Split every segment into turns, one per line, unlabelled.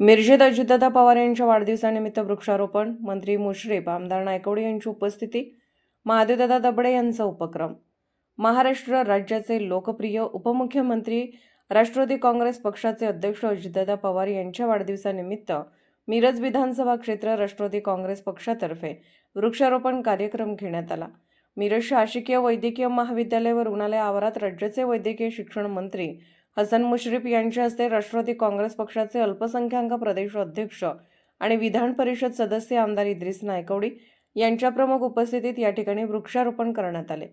मिरजेत अजितदादा पवार यांच्या वाढदिवसानिमित्त वृक्षारोपण मंत्री मुश्रीफ आमदार नायकवडे यांची उपस्थिती महादेवदादा दबडे यांचा उपक्रम. महाराष्ट्र राज्याचे लोकप्रिय उपमुख्यमंत्री राष्ट्रवादी काँग्रेस पक्षाचे अध्यक्ष अजितदादा पवार यांच्या वाढदिवसानिमित्त मिरज विधानसभा क्षेत्र राष्ट्रवादी काँग्रेस पक्षातर्फे वृक्षारोपण कार्यक्रम घेण्यात आला. मिरज शासकीय वैद्यकीय महाविद्यालय व रुग्णालय आवारात राज्याचे वैद्यकीय शिक्षण मंत्री हसन मुश्रीफ यांच्या हस्ते राष्ट्रवादी काँग्रेस पक्षाचे अल्पसंख्याक प्रदेश अध्यक्ष आणि विधान परिषद सदस्य आमदार इद्रिस नायकवडी यांच्या प्रमुख उपस्थितीत या ठिकाणी वृक्षारोपण करण्यात आले.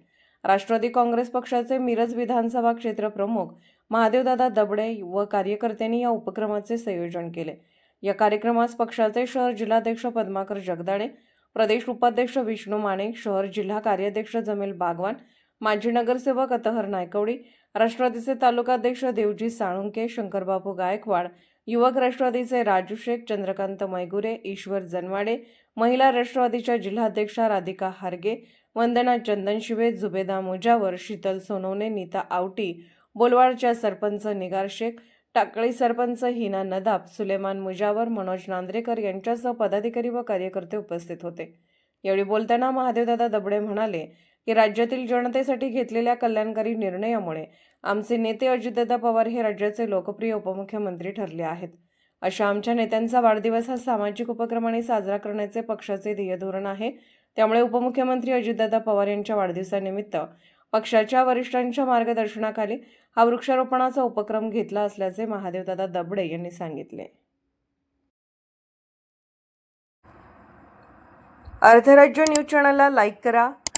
राष्ट्रवादी काँग्रेस पक्षाचे मिरज विधानसभा क्षेत्र प्रमुख महादेवदादा दबडे व कार्यकर्त्यांनी या उपक्रमाचे संयोजन केले. या कार्यक्रमास पक्षाचे शहर जिल्हाध्यक्ष पद्माकर जगदाळे प्रदेश उपाध्यक्ष विष्णू माने शहर जिल्हा कार्याध्यक्ष जमील बागवान माजी नगरसेवक अतहर नायकवडी राष्ट्रवादीचे तालुकाध्यक्ष देवजी साळुंके शंकरबाबू गायकवाड युवक राष्ट्रवादीचे राजू शेख चंद्रकांत मैगुरे ईश्वर जनवाडे महिला राष्ट्रवादीच्या जिल्हाध्यक्षा राधिका हारगे वंदना चंदनशिवे जुबेदा मुजावर शीतल सोनवणे नीता आवटी बोलवाडच्या सरपंच निगार शेख टाकळी सरपंच हिना नदाब सुलेमान मुजावर मनोज नांद्रेकर यांच्यासह पदाधिकारी व कार्यकर्ते उपस्थित होते. यावेळी बोलताना महादेवदादा दबडे म्हणाले की राज्यातील जनतेसाठी घेतलेल्या कल्याणकारी निर्णयामुळे आमचे नेते अजितदादा पवार हे राज्याचे लोकप्रिय उपमुख्यमंत्री ठरले आहेत. अशा आमच्या नेत्यांचा वाढदिवस हा सामाजिक उपक्रमाने साजरा करण्याचे पक्षाचे ध्येय धोरण आहे. त्यामुळे उपमुख्यमंत्री अजितदादा पवार यांच्या वाढदिवसानिमित्त पक्षाच्या वरिष्ठांच्या मार्गदर्शनाखाली हा वृक्षारोपणाचा उपक्रम घेतला असल्याचे महादेवदादा दबडे यांनी सांगितले. अर्थराज्य न्यूज चॅनलला लाईक करा